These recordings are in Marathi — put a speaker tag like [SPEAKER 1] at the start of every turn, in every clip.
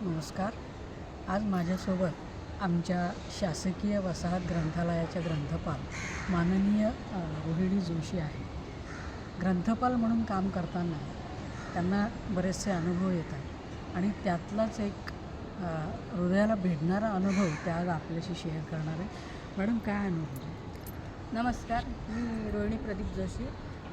[SPEAKER 1] नमस्कार. आज माझ्यासोबत आमच्या शासकीय वसाहत ग्रंथालयाच्या ग्रंथपाल माननीय रोहिणी जोशी आहे ग्रंथपाल म्हणून काम करताना त्यांना बरेचसे अनुभव येतात आणि त्यातलाच एक हृदयाला भेटणारा अनुभव त्या आज आपल्याशी शेअर करणार आहे. मॅडम काय अनुभव?
[SPEAKER 2] नमस्कार. मी Rohini Pradeep Joshi.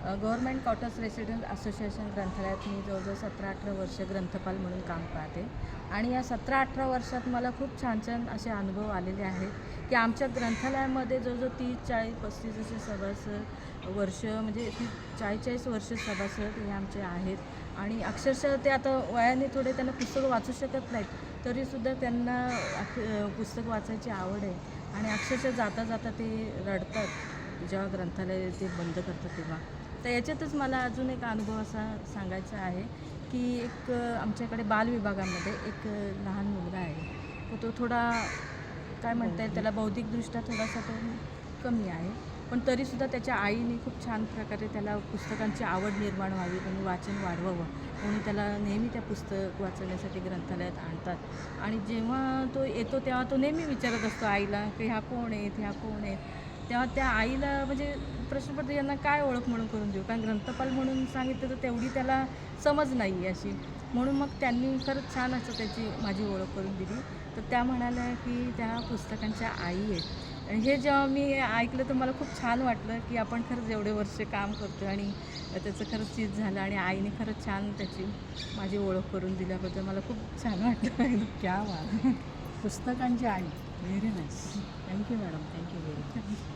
[SPEAKER 2] Government quarters resident association ग्रंथालयात मी जवळजवळ सतरा अठरा वर्ष ग्रंथपाल म्हणून काम पाहते. आणि या सतरा अठरा वर्षात मला खूप छान छान असे अनुभव आलेले आहेत की आमच्या ग्रंथालयामध्ये जवळजवळ तीस चाळीस पस्तीस असे सभासद वर्ष म्हणजे ती चाळीस चाळीस वर्ष सभासद हे आमचे आहेत. आणि अक्षरशः ते आता वयाने थोडे त्यांना पुस्तकं वाचू शकत नाहीत तरीसुद्धा त्यांना पुस्तक वाचायची आवड आहे. आणि अक्षरशः जाता जाता ते रडतात जेव्हा ग्रंथालय ते बंद करतात तेव्हा. तर याच्यातच मला अजून एक अनुभव असा सांगायचा आहे की एक आमच्याकडे बालविभागामध्ये एक लहान मुलगा आहे. तर तो थोडा काय म्हणता येईल त्याला बौद्धिकदृष्ट्या थोडासा तो कमी आहे. पण तरीसुद्धा त्याच्या आईने खूप छान प्रकारे त्याला पुस्तकांची आवड निर्माण व्हावी आणि वाचन वाढवावं म्हणून त्याला नेहमी त्या पुस्तक वाचण्यासाठी ग्रंथालयात आणतात. आणि जेव्हा तो येतो तेव्हा तो नेहमी विचारत असतो आईला की ह्या कोण आहेत ह्या कोण आहेत तेव्हा त्या आईला म्हणजे प्रश्न पडतो यांना काय ओळख म्हणून करून देऊ? कारण ग्रंथपाल म्हणून सांगितलं तर तेवढी त्याला समज नाही अशी. म्हणून मग त्यांनी खरंच छान असं त्याची माझी ओळख करून दिली. तर त्या म्हणाल्या की त्या पुस्तकांच्या आई आहेत. आणि हे जेव्हा मी ऐकलं तर मला खूप छान वाटलं की आपण खरंच एवढे वर्ष काम करतो आणि त्याचं खरंच चीज झालं आणि आईने खरंच छान त्याची माझी ओळख करून दिल्याबद्दल मला खूप छान वाटलं.
[SPEAKER 1] क्या वा पुस्तकांची आई. Very nice thank you madam thank you very much